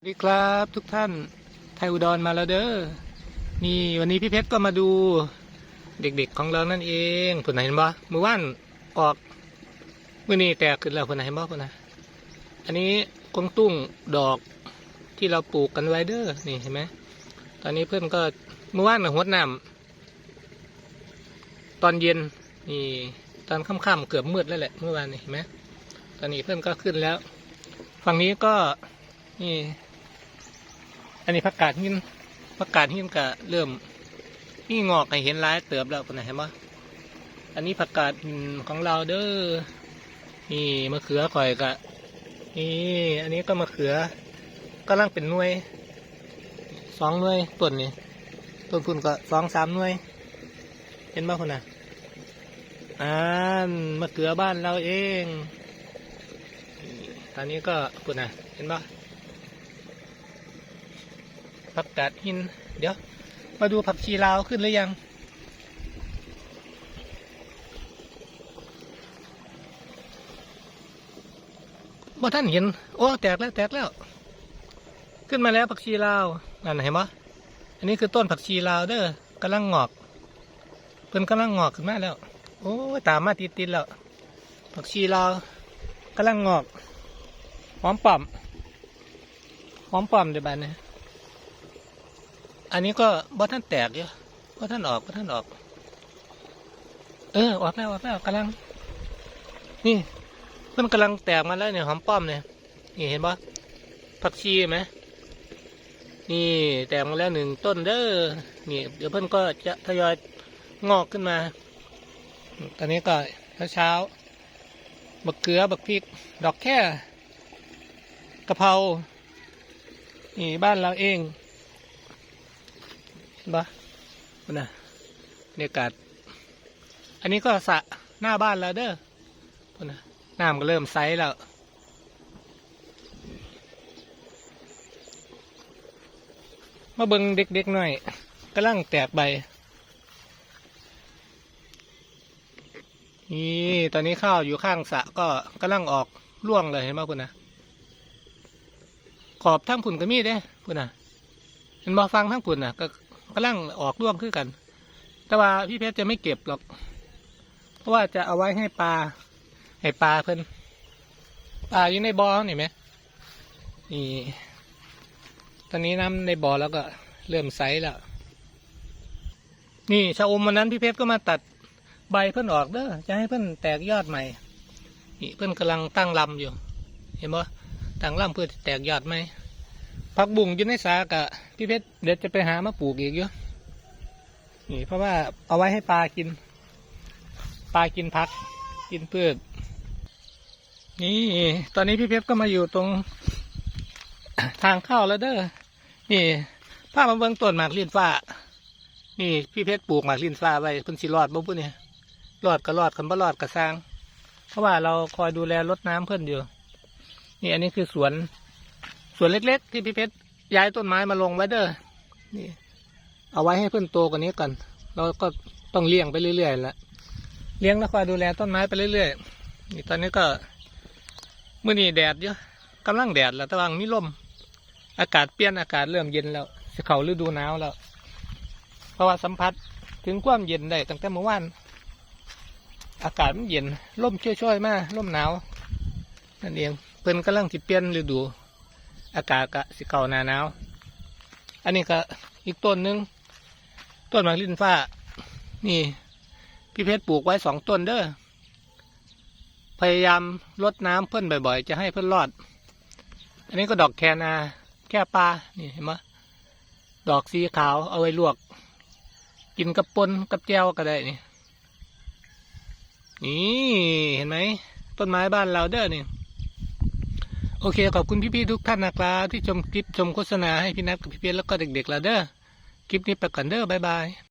สวัสดีครับทุกท่านไทยอุดรมาแล้วเด้อนี่วันนี้พี่เพชรก็มาดูเด็กๆของเรานั่นเองผุนไหนเห็นบ่เมื่อวานออกมื่อนี้แตกขึ้นแล้วผุนไหนเห็นบ่ผุนนะอันนี้กวางตุ้งดอกที่เราปลูกกันไว้เด้อนี่เห็นไหมตอนนี้เพื่อนก็เมื่อวานน่ะหดน้ำตอนเย็นนี่ตอนค่ำๆเกือบมืดแล้วแหละเมื่อวานนี่เห็นไหมตอนนี้เพื่อนก็ขึ้นแล้ว ฝั่งนี้ก็นี่ อันนี้ผักกาดหินผักกาดหินก็เริ่มมีงอกให้เห็นร้ายเติบแล้วคนไหนเห็นไหมอันนี้ผักกาดหินของเราเด้อ นี่มะเขือข่อยกะ นี่อันนี้ก็มะเขือกำลังเป็นหน่วย สองหน่วยต้นนี่ต้นทุนก็สองสามหน่วย เห็นบ้างคนน่ะอ่ามะเขือบ้านเราเอง ตอนนี้ก็คนน่ะเห็นบ้าง ผักกาดหิน เดี๋ยว มาดูผักชีลาวขึ้นหรือยัง บ่ท่านเห็น โอ้ แตกแล้วแตกแล้ว ขึ้นมาแล้วผักชีลาวนั่นเห็นปะอันนี้คือต้นผักชีลาวเด้อกำลังงอกเพิ่นกำลังงอกขึ้นมาแล้ว โอ้ตามมาติดติดๆแล้ว ผักชีลาวกำลังงอก หอมป่อม หอมป่อมเดี๋ยวบานนี้ อันนี้ก็บ่ท่านแตกอยู่บ่ท่านออกบ่ท่านออก เออออกแล้วออกแล้วกำลัง นี่ มันกำลังแตกมาแล้วเนี่ยหอมป้อมเนี่ยนี่เห็นปะผักชีไหมนี่แตกมาแล้วหนึ่งต้นเด้อนี่เดี๋ยวเพิ่นก็จะทยอยงอกขึ้นมา ตอนนี้ก็เช้าๆบักเกลือบักพริก ดอกแค่กะเพรานี่บ้านเราเอง บ้าคุณนะบรรยากาศ อันนี้ก็สะหน้าบ้านแล้วเด้อคุณนะน้ำก็เริ่มใสแล้วมาเบิ่งเด็กๆหน่อยกำลังแตกใบ นี่ตอนนี้ข้าวอยู่ข้างสะก็กำลังออกร่วงเลยเห็นไหมคุณนะขอบทั้งผุนก็มีเด้คุณนะเห็นบ่ฟังทั้งผุนนะก็ กำลังออกร่วงขึ้นกัน แต่ว่าพี่เพชรจะไม่เก็บหรอก เพราะว่าจะเอาไว้ให้ปลาให้ปลาเพิ่นปลาอยู่ในบ่อนี่ไหมนี่ตอนนี้น้ำในบ่อแล้วก็เริ่มใสแล้ว นี่ชะอมวันนั้นพี่เพชรก็มาตัดใบเพิ่นออกเด้อจะให้เพิ่นแตกยอดใหม่ นี่เพิ่นกำลังตั้งลำอยู่ เห็นบ่ตั้งลำเพื่อแตกยอดไหม ผักบุ้งอยู่ในสากะพี่เพชรเดี๋ยวจะไปหามาปลูกอีกเยอะนี่เพราะว่าเอาไว้ให้ปลากิน ปลากินผัก กินพืชนี่ ตอนนี้พี่เพชรก็มาอยู่ตรง ทางเข้าแล้วเด้อนี่พามาเบิ่งต้นหมากลิ้นฟ้า นี่ พี่เพชรปลูกหมากลิ้นฟ้าไว้เพิ่นสิรอดบ่พุ่นเนี่ยรอดก็รอดคันบ่รอดก็สร้าง เพราะว่าเราคอยดูแลรดน้ำเพิ่นอยู่ นี่อันนี้คือสวน ส่วนเล็กๆ ที่พี่เพชรย้ายต้นไม้มาลงไว้เด้อนี่ เอาไว้ให้เพื่อนโตกว่านี้ก่อนเราก็ต้องเลี้ยงไปเรื่อยๆละเลี้ยงแล้วคอยดูแลต้นไม้ไปเรื่อยๆนี่ตอนนี้ก็มื่อนี้แดดเยอะกำลังแดดแล้วแต่ว่ามีลม อากาศเปลี่ยนอากาศเริ่มเย็นแล้วจะเขาฤดูหนาวแล้ว เพราะว่าสัมผัสถึงความเย็นได้ตั้งแต่เมื่อวานอากาศมันเย็นลมช่วยๆมากลมหนาวนั่นเองเพิ่นกำลังจะเปลี่ยนฤดู อากาศก็สิเก่าหนาหนาวอันนี้ก็อีกต้นหนึ่งต้นหมากลิ้นฟ้า นี่พี่เพชรปลูกไว้สองต้นเด้อพยายามลดน้ำเพิ่นบ่อยๆ จะให้เพิ่นรอด อันนี้ก็ดอกแคนา แค่ปลา นี่เห็นไหมดอกสีขาวเอาไว้ลวก กินกับปนกับแจวก็ได้นี่ นี่เห็นไหมต้นไม้บ้านเราเด้อนี่ โอเค ขอบคุณพี่ๆทุกท่านนะครับที่ชมคลิปชมโฆษณาให้พี่นัทกับพี่เพียรแล้วก็เด็กๆแล้วเด้อคลิปนี้ไปก่อนเด้อบ๊ายบาย